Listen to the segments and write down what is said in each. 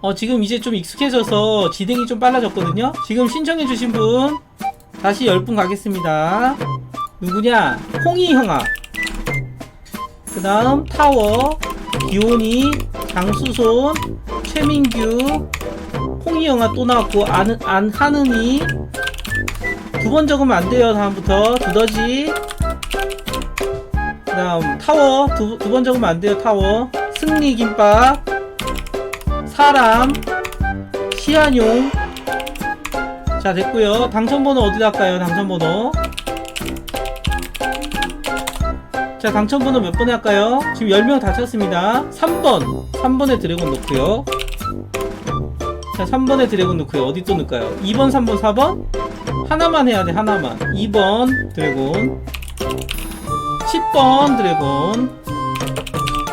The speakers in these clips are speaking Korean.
어, 지금 이제 좀 익숙해져서 진행이 좀 빨라졌거든요. 지금 신청해주신 분 다시 10분 가겠습니다. 누구냐? 홍이 형아. 그 다음 타워, 기온이, 장수손, 최민규, 홍이 형아 또 나왔고 안, 안하느니 두 번 적으면 안 돼요. 다음부터 두더지. 그 다음 타워 두두번 적으면 안 돼요. 타워 승리 김밥 사람 시안용 자 됐고요. 당첨번호 어디다 할까요? 당첨번호 자 당첨번호 몇 번에 할까요? 지금 10명 다 찼습니다 3번 3번에 드래곤 놓고요 자 3번에 드래곤 놓고요 어디 또 넣을까요? 2번 3번 4번? 하나만 해야 돼 하나만 2번 드래곤 10번 드래곤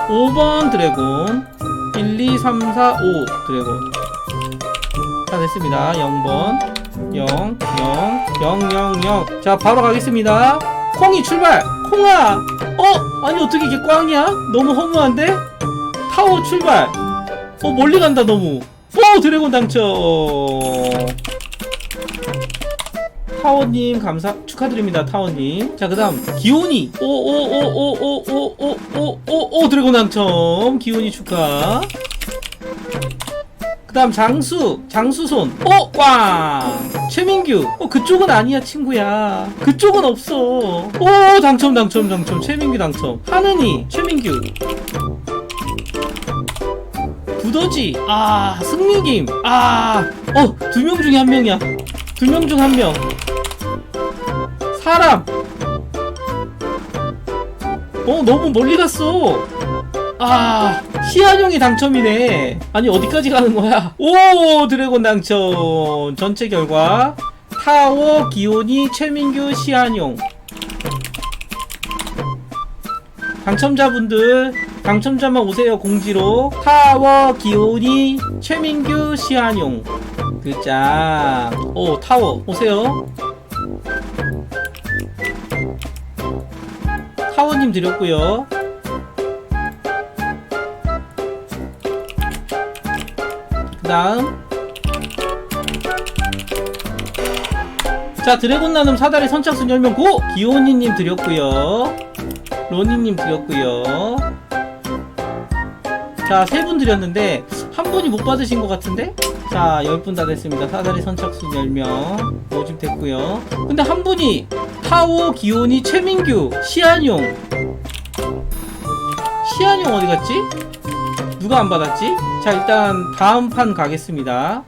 5번 드래곤 1 2 3 4 5 드래곤 자 됐습니다. 0번. 0 0 0 0 0 자 바로 가겠습니다. 콩이 출발! 콩아! 어? 아니 어떻게 이게 꽝이야? 너무 허무한데? 타워 출발! 어 멀리 간다 너무. 오 드래곤 당첨! 타워님 감사 축하드립니다 타워님. 자 그 다음 기온이. 오오오오오오오오 오 드래곤 당첨 기온이 축하. 그 다음 장수 장수손. 오꽝 최민규. 어 그쪽은 아니야 친구야. 그쪽은 없어. 오 당첨 당첨 당첨. 최민규 당첨. 하느니 최민규. 두더지. 아 승리김. 아어두 명 중에 한 명이야. 두 명 중 한 명. 사람 어 너무 멀리 갔어. 아 시안형이 당첨이네. 아니 어디까지 가는 거야? 오 드래곤 당첨. 전체 결과 타워 기온이 최민규 시안용. 당첨자분들 당첨자만 오세요 공지로. 타워 기온이 최민규 시안용. 그짱 오 타워 오세요 타워님 드렸고요. 그 다음. 자 드래곤 나눔 사다리 선착순 10명 고! 기온이님 드렸고요. 로니님 드렸고요. 자 세 분 드렸는데 한 분이 못 받으신 것 같은데? 자 10분 다 됐습니다. 사다리 선착순 10명 모집 됐고요. 근데 한 분이 타오 기온이 최민규 시안용 시안용 어디 갔지? 누가 안 받았지? 자 일단 다음 판 가겠습니다